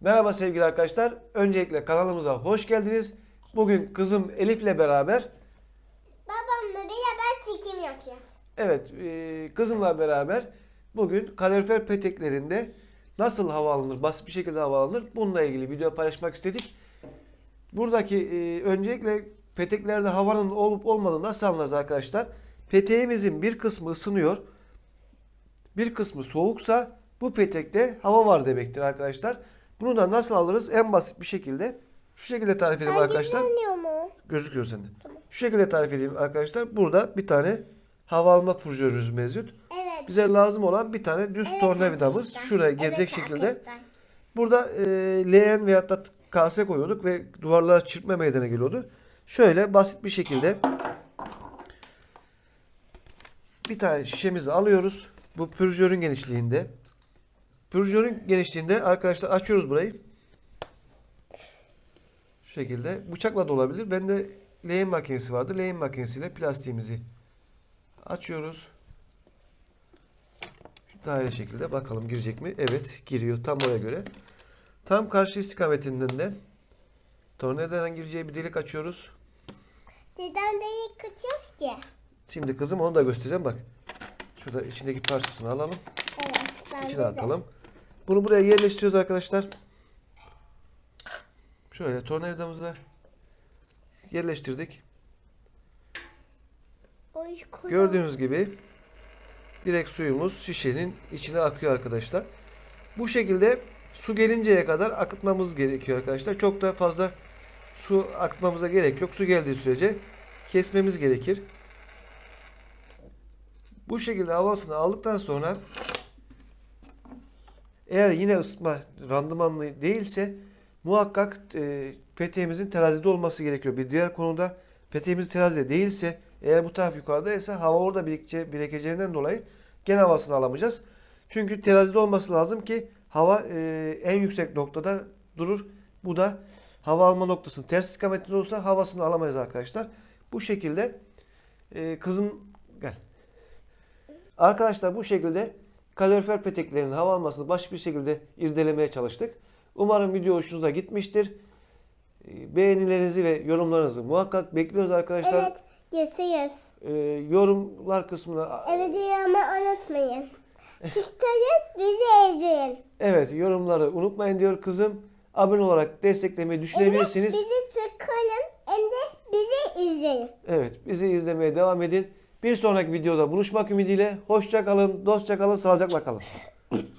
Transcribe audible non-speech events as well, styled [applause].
Merhaba sevgili arkadaşlar. Öncelikle kanalımıza hoş geldiniz. Bugün kızım Elif'le beraber Babamla beraber çekim yapacağız. evet e, kızımla beraber bugün kalorifer peteklerinde nasıl hava alınır, basit bir şekilde hava alınır bununla ilgili video paylaşmak istedik. Buradaki e, öncelikle peteklerde havanın olup olmadığını nasıl anlarız arkadaşlar? Peteğimizin bir kısmı ısınıyor. Bir kısmı soğuksa bu petekte hava var demektir arkadaşlar. Bunu da nasıl alırız? En basit bir şekilde şu şekilde tarif edeyim arkadaşlar. mu? Gözüküyor sende. Şu şekilde tarif edeyim arkadaşlar. Burada bir tane hava alma purjörümüz mevcut. Evet. Bize lazım olan bir tane düz Evet tornavidamız arkadaşlar. şuraya gelecek Evet şekilde. arkadaşlar. Burada e, leğen veyahut da kase koyuyorduk ve duvarlara çırpma meydana geliyordu. Şöyle basit bir şekilde bir tane şişemizi alıyoruz. Bu pürjörün genişliğinde. Pürjörün genişliğinde arkadaşlar açıyoruz burayı. Şu şekilde. Bıçakla da olabilir. Bende leğen makinesi vardı. Leğen makinesiyle plastiğimizi açıyoruz. Şu daire şekilde bakalım girecek mi? Evet giriyor tam oraya göre. Tam karşı istikametinden de tornavidadan gireceği bir delik açıyoruz. Neden değil kaçıyoruz ki? Şimdi kızım onu da göstereceğim bak. Şurada içindeki parçasını alalım. Evet. İçine atalım. Bunu buraya yerleştiriyoruz arkadaşlar. Şöyle tornavidamızı da yerleştirdik. Gördüğünüz gibi direkt suyumuz şişenin içine akıyor arkadaşlar. Bu şekilde su gelinceye kadar akıtmamız gerekiyor arkadaşlar. Çok da fazla su akıtmamıza gerek yok. Su geldiği sürece kesmemiz gerekir. Bu şekilde havasını aldıktan sonra eğer yine ısıtma randımanlı değilse muhakkak e, peteğimizin terazide olması gerekiyor. Bir diğer konuda peteğimiz terazide değilse eğer bu taraf yukarıdaysa hava orada birikece, birikeceğinden dolayı gene havasını alamayacağız. Çünkü terazide olması lazım ki hava e, en yüksek noktada durur. Bu da hava alma noktasının ters istikametinde olsa havasını alamayız arkadaşlar. Bu şekilde e, kızım gel. Arkadaşlar bu şekilde kalorifer peteklerinin hava almasını baş bir şekilde irdelemeye çalıştık. Umarım video hoşunuza gitmiştir. E, Beğenilerinizi ve yorumlarınızı muhakkak bekliyoruz arkadaşlar. Evet. Görüşürüz. E, yorumlar kısmına Evet ama unutmayın. Tıklayın bizi izleyin. evet yorumları unutmayın diyor kızım. Abone olarak desteklemeyi düşünebilirsiniz. Bizi tıklayın hem de bizi izleyin. Evet bizi izlemeye devam edin. Bir sonraki videoda buluşmak ümidiyle hoşça kalın, dostça kalın, sağlıcakla kalın. [laughs]